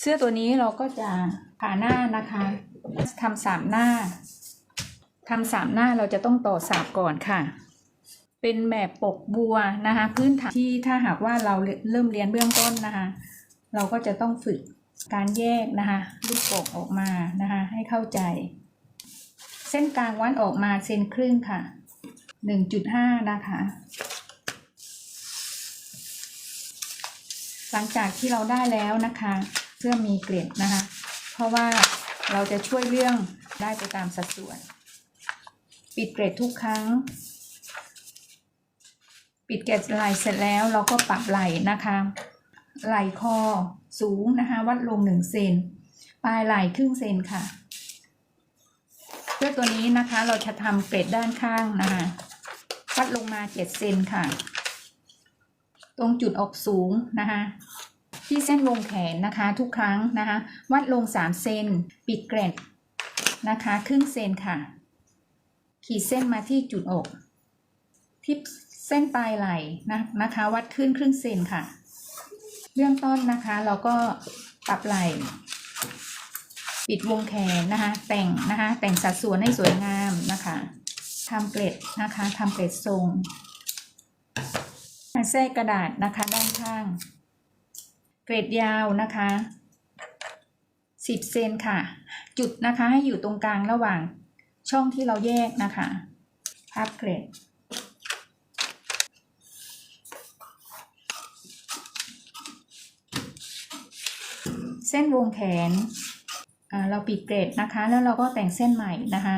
เสื้อตัวนี้เราก็จะผ่าหน้านะคะทำสามหน้าทำสามหน้าเราจะต้องต่อสาบก่อนค่ะ เป็นแบบปกบัวนะคะ พื้นฐานที่ถ้าหากว่าเราเริ่มเรียนเบื้องต้นนะคะ เราก็จะต้องฝึกการแยกนะคะลูกโป่งออกมานะคะ ให้เข้าใจ เส้นกลางวัดออกมาเซนครึ่งค่ะหนึ่งจุดห้านะคะ หลังจากที่เราได้แล้วนะคะ เสื้อมีเกล็ดนะคะ เพราะว่าเราจะช่วยเรื่องได้ไปตามสัดส่วน ปิดเกล็ดทุกครั้ง ปิดเกล็ดไหล่เสร็จแล้วเราก็ปรับไหลนะคะไหล่คอสูงนะคะ วัดลงหนึ่งเซนปลายไหลครึ่งเซนค่ะเพื่อตัวนี้นะคะเราจะทำเกล็ดด้านข้างนะคะวัดลงมาเจ็ดเซนค่ะ ตรงจุดอกสูงนะคะ ที่เส้นวงแขนนะคะ ทุกครั้งนะคะ วัดลงสามเซนปิดเกล็ดนะคะ ครึ่งเซนค่ะ ขีดเส้นมาที่จุดอกที่เส้นปลายไหล่นะนะคะ วัดขึ้นครึ่งเซนค่ะเบื้องต้นนะคะเราก็ปรับไหล่ปิดวงแขนนะคะ แต่งนะคะ แต่งสัดส่วนให้สวยงามนะคะทำเกล็ดนะคะทำเกล็ดทรงแทรกกระดาษนะคะด้านข้าง เกล็ดยาวนะคะสิบเซนค่ะ จุดนะคะให้อยู่ตรงกลางระหว่างช่องที่เราแยกนะคะพับเกล็ดเส้นวงแขน เราปิดเกรดนะคะ แล้วเราก็แต่งเส้นใหม่นะคะ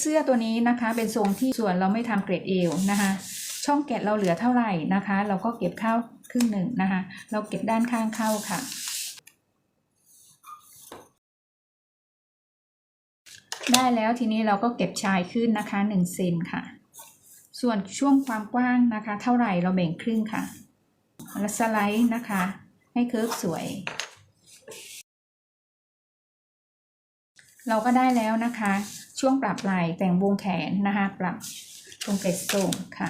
เสื้อตัวนี้นะคะเป็นทรงที่ส่วนเราไม่ทำเกรดเอวนะคะ ช่องแกะเราเหลือเท่าไหร่นะคะ เราก็เก็บเข้าครึ่งหนึ่งนะคะ เราเก็บด้านข้างเข้าค่ะ ได้แล้วทีนี้เราก็เก็บชายขึ้นนะคะหนึ่งเซนค่ะ ส่วนช่วงความกว้างนะคะ เท่าไหร่เราแบ่งครึ่งค่ะแล้วสไลด์นะคะ ให้เคิร์ฟสวย เราก็ได้แล้วนะคะ ช่วงปรับไหล่แต่งวงแขนนะคะ ปรับตรงเกล็ดทรงค่ะ